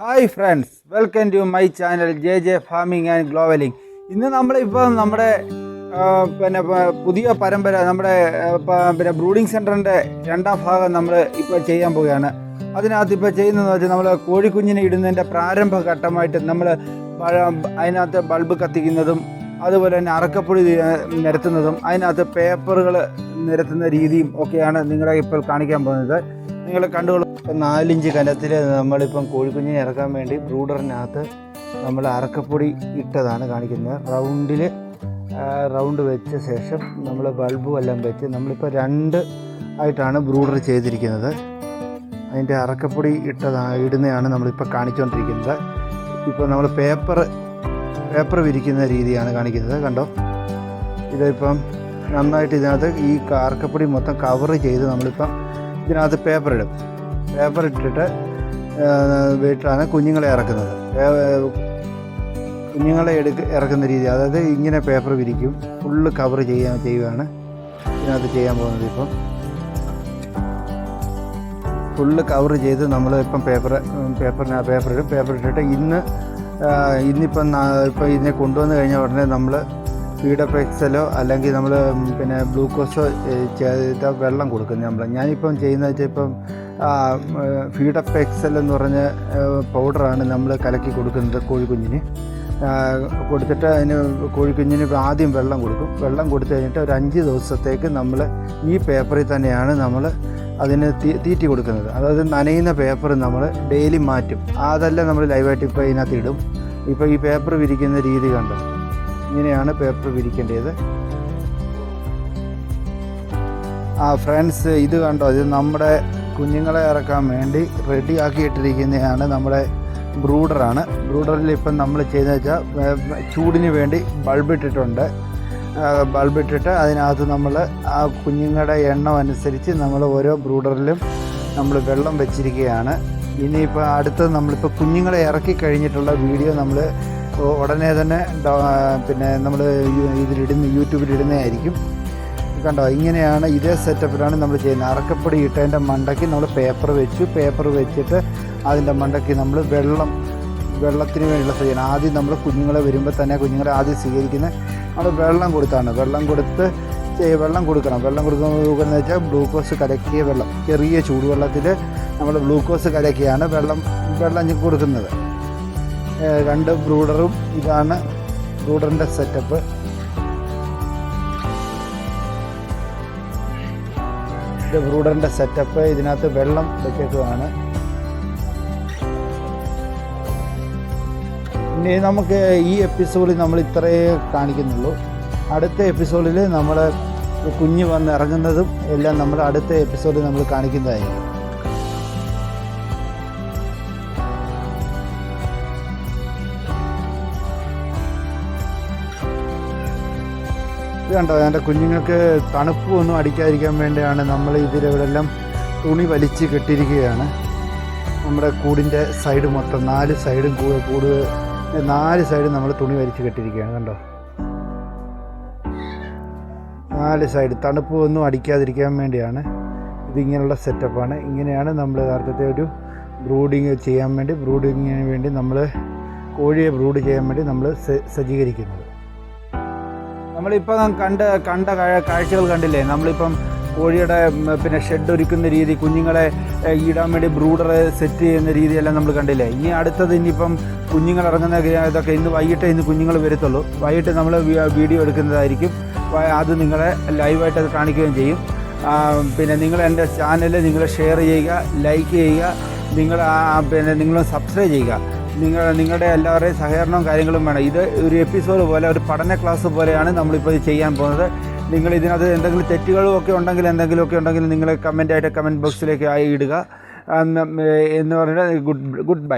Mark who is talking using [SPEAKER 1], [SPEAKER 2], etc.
[SPEAKER 1] Hi friends welcome to my channel J J farming and globalling ഇന്ന് നമ്മളിപ്പോൾ നമ്മുടെ പിന്നെ പുതിയ പരമ്പര നമ്മുടെ പിന്നെ ബ്രൂഡിംഗ് സെന്ററിന്റെ രണ്ടാം ഭാഗം നമ്മൾ ഇപ്പോൾ ചെയ്യാൻ പോവുകയാണ്. അതിനകത്ത് ഇപ്പോൾ ചെയ്യുന്നതെന്ന് വെച്ചാൽ നമ്മൾ കോഴിക്കുഞ്ഞിനെ ഇടുന്നതിന്റെ പ്രാരംഭ ഘട്ടമായിട്ട് നമ്മൾ അതിനകത്ത് ബൾബ് കത്തിക്കുന്നതും അതുപോലെ തന്നെ അറക്കപ്പൊടി നിരത്തുന്നതും അതിനകത്ത് പേപ്പറുകൾ നിരത്തുന്ന രീതിയും ഒക്കെയാണ് നിങ്ങളെ ഇപ്പോൾ കാണിക്കാൻ പോകുന്നത്. നിങ്ങൾ കണ്ടുകൊള്ളു നാലിഞ്ച് കനത്തിൽ നമ്മളിപ്പം കോഴിക്കുഞ്ഞിനെ ഇറക്കാൻ വേണ്ടി ബ്രൂഡറിനകത്ത് നമ്മൾ അറക്കപ്പൊടി ഇട്ടതാണ് കാണിക്കുന്നത്. റൗണ്ടിൽ റൗണ്ട് വെച്ച ശേഷം നമ്മൾ ബൾബും എല്ലാം വെച്ച് നമ്മളിപ്പോൾ രണ്ട് ആയിട്ടാണ് ബ്രൂഡർ ചെയ്തിരിക്കുന്നത്. അതിന്റെ അറക്കപ്പൊടി ഇട്ടതാ ഇടുന്നതാണ് നമ്മളിപ്പോൾ കാണിച്ചുകൊണ്ടിരിക്കുന്നത് ഇപ്പോൾ നമ്മൾ പേപ്പർ പേപ്പർ വിരിക്കുന്ന രീതിയാണ് കാണിക്കുന്നത് കണ്ടോ? ഇതിപ്പം നന്നായിട്ട് ഇതിനകത്ത് ഈ അറക്കപ്പൊടി മൊത്തം കവർ ചെയ്ത് നമ്മളിപ്പം ഇതിനകത്ത് പേപ്പർ ഇടും. പേപ്പർ ഇട്ടിട്ട് വീട്ടിലാണ് കുഞ്ഞുങ്ങളെ ഇറക്കുന്നത്. കുഞ്ഞുങ്ങളെ എടുക്ക ഇറക്കുന്ന രീതി. അതായത് ഇങ്ങനെ പേപ്പർ വിരിക്കും. ഫുള്ള് കവർ ചെയ്യാൻ ചെയ്യുകയാണ് ഇതിനകത്ത് ചെയ്യാൻ പോകുന്നത് ഇപ്പം. ഫുള്ള് കവർ ചെയ്ത് നമ്മൾ ഇപ്പം പേപ്പർ പേപ്പറിന് പേപ്പർ ഇടും. പേപ്പർ ഇട്ടിട്ട് ഇന്ന് ഇന്നിപ്പം ഇപ്പം ഇതിനെ കൊണ്ടുവന്ന് കഴിഞ്ഞ ഉടനെ നമ്മൾ ഫീഡപ്പ് എക്സലോ അല്ലെങ്കിൽ നമ്മൾ പിന്നെ ഗ്ലൂക്കോസോ ചെയ്ത വെള്ളം കൊടുക്കുന്നത് നമ്മൾ ഞാനിപ്പം ചെയ്യുന്നത് വെച്ചാൽ ഇപ്പം ഫീഡപ്പ് എക്സൽ എന്ന് പറഞ്ഞ പൗഡറാണ് നമ്മൾ കലക്കി കൊടുക്കുന്നത് കോഴിക്കുഞ്ഞിന്. കൊടുത്തിട്ട് അതിന് കോഴിക്കുഞ്ഞിന് ആദ്യം വെള്ളം കൊടുക്കും. വെള്ളം കൊടുത്തു കഴിഞ്ഞിട്ട് ഒരു അഞ്ച് ദിവസത്തേക്ക് നമ്മൾ ഈ പേപ്പറിൽ തന്നെയാണ് നമ്മൾ അതിന് തീറ്റി കൊടുക്കുന്നത്. അതായത് നനയുന്ന പേപ്പർ നമ്മൾ ഡെയിലി മാറ്റും. അതല്ല നമ്മൾ ലൈവായിട്ട് ഇപ്പോൾ ഇതിനകത്ത് ഇടും. ഇപ്പോൾ ഈ പേപ്പർ വിരിക്കുന്ന രീതി കണ്ടോ? ഇങ്ങനെയാണ് പേപ്പർ വിരിക്കേണ്ടത്. ആ ഫ്രണ്ട്സ് ഇത് കണ്ടോ? ഇത് നമ്മുടെ കുഞ്ഞുങ്ങളെ ഇറക്കാൻ വേണ്ടി റെഡി ആക്കിയിട്ടിരിക്കുന്നതാണ് നമ്മുടെ ബ്രൂഡറാണ്. ബ്രൂഡറിൽ ഇപ്പം നമ്മൾ ചെയ്യുന്നത് വെച്ചാൽ ചൂടിന് വേണ്ടി ബൾബ് ഇട്ടിട്ടുണ്ട്. ബൾബ് ഇട്ടിട്ട് അതിനകത്ത് നമ്മൾ ആ കുഞ്ഞുങ്ങളുടെ എണ്ണം അനുസരിച്ച് നമ്മൾ ഓരോ ബ്രൂഡറിലും നമ്മൾ വെള്ളം വെച്ചിരിക്കുകയാണ്. ഇനിയിപ്പോൾ അടുത്തത് നമ്മളിപ്പോൾ കുഞ്ഞുങ്ങളെ ഇറക്കി കഴിഞ്ഞിട്ടുള്ള വീഡിയോ നമ്മൾ ഉടനെ തന്നെ പിന്നെ നമ്മൾ ഇതിലിടുന്ന യൂട്യൂബിലിടുന്നതായിരിക്കും. കണ്ടോ? ഇങ്ങനെയാണ് ഇതേ സെറ്റപ്പിലാണ് നമ്മൾ ചെയ്യുന്നത്. അറക്കപ്പൊടി ഇട്ടതിന്റെ മണ്ടയ്ക്ക് നമ്മൾ പേപ്പർ വെച്ചു. പേപ്പർ വെച്ചിട്ട് അതിന്റെ മണ്ടയ്ക്ക് നമ്മൾ വെള്ളം വെള്ളത്തിന് വേണ്ടിയുള്ള സ്വീകരണം ആദ്യം നമ്മൾ കുഞ്ഞുങ്ങളെ വരുമ്പോൾ തന്നെ കുഞ്ഞുങ്ങളെ ആദ്യം സ്വീകരിക്കുന്ന നമ്മൾ വെള്ളം കൊടുത്താണ്. വെള്ളം കൊടുത്ത് വെള്ളം കൊടുക്കണം. വെള്ളം കൊടുക്കുന്നത് വെച്ചാൽ ഗ്ലൂക്കോസ് കലക്കിയ വെള്ളം. ചെറിയ ചൂടുവെള്ളത്തിൽ നമ്മൾ ഗ്ലൂക്കോസ് കലക്കിയാണ് വെള്ളം വെള്ളം കൊടുക്കുന്നത്. രണ്ട് ബ്രൂഡറും ഇതാണ് ബ്രൂഡറിന്റെ സെറ്റപ്പ് ഇത് ബ്രൂഡറിന്റെ സെറ്റപ്പ് ഇതിനകത്ത് വെള്ളം വെക്കുകയാണ് ഇനി നമുക്ക് ഈ എപ്പിസോഡിൽ നമ്മൾ ഇത്രയേ കാണിക്കുന്നുള്ളൂ. അടുത്ത എപ്പിസോഡിൽ നമ്മൾ കുഞ്ഞ് വന്ന് ഇറങ്ങുന്നതും എല്ലാം നമ്മൾ അടുത്ത എപ്പിസോഡിൽ നമ്മൾ കാണിക്കുന്നതായിരിക്കും. കണ്ടോ? എന്റെ കുഞ്ഞുങ്ങൾക്ക് തണുപ്പ് ഒന്നും അടിക്കാതിരിക്കാൻ വേണ്ടിയാണ് നമ്മൾ ഇതിലിവിടെല്ലാം തുണി വലിച്ച് കെട്ടിയിരിക്കുകയാണ്. നമ്മുടെ കൂടിന്റെ സൈഡ് മൊത്തം നാല് സൈഡും കൂട് കൂട് നാല് സൈഡും നമ്മൾ തുണി വലിച്ച് കെട്ടിയിരിക്കുകയാണ് കണ്ടോ? നാല് സൈഡ് തണുപ്പ് ഒന്നും അടിക്കാതിരിക്കാൻ വേണ്ടിയാണ് ഇതിങ്ങനെയുള്ള സെറ്റപ്പാണ്. ഇങ്ങനെയാണ് നമ്മൾ യഥാർത്ഥത്തെ ഒരു ബ്രൂഡിങ് ചെയ്യാൻ വേണ്ടി ബ്രൂഡിങ്ങിന് വേണ്ടി നമ്മൾ കോഴിയെ ബ്രൂഡ് ചെയ്യാൻ വേണ്ടി നമ്മൾ സജ്ജീകരിക്കുന്നത്. നമ്മളിപ്പോൾ കണ്ട കണ്ട കാഴ്ചകൾ കണ്ടില്ലേ? നമ്മളിപ്പം കോഴിയുടെ പിന്നെ ഷെഡ് ഒരുക്കുന്ന രീതി കുഞ്ഞുങ്ങളെ ഈടാൻ വേണ്ടി ബ്രൂഡർ സെറ്റ് ചെയ്യുന്ന രീതിയെല്ലാം നമ്മൾ കണ്ടില്ലേ? ഇനി അടുത്തത് ഇനിയിപ്പം കുഞ്ഞുങ്ങൾ ഇറങ്ങുന്ന ഇതൊക്കെ ഇന്ന് വൈകിട്ട് ഇന്ന് കുഞ്ഞുങ്ങൾ വരത്തുള്ളൂ. വൈകിട്ട് നമ്മൾ വീഡിയോ എടുക്കുന്നതായിരിക്കും. അത് നിങ്ങളെ ലൈവായിട്ട് അത് കാണിക്കുകയും ചെയ്യും. പിന്നെ നിങ്ങൾ എന്റെ ചാനൽ നിങ്ങൾ ഷെയർ ചെയ്യുക ലൈക്ക് ചെയ്യുക നിങ്ങൾ പിന്നെ നിങ്ങൾ സബ്സ്ക്രൈബ് ചെയ്യുക. നിങ്ങൾ നിങ്ങളുടെ എല്ലാവരുടെയും സഹകരണവും കാര്യങ്ങളും വേണം. ഇത് ഒരു എപ്പിസോഡ് പോലെ ഒരു പഠന ക്ലാസ് പോലെയാണ് നമ്മളിപ്പോൾ ഇത് ചെയ്യാൻ പോകുന്നത്. നിങ്ങൾ ഇതിനകത്ത് എന്തെങ്കിലും തെറ്റുകളും ഒക്കെ ഉണ്ടെങ്കിൽ എന്തെങ്കിലുമൊക്കെ ഉണ്ടെങ്കിൽ നിങ്ങൾ കമന്റായിട്ട് കമന്റ് ബോക്സിലേക്ക് ആയി ഇടുക. എന്ന് പറഞ്ഞാൽ ഗുഡ് ഗുഡ് ബൈ.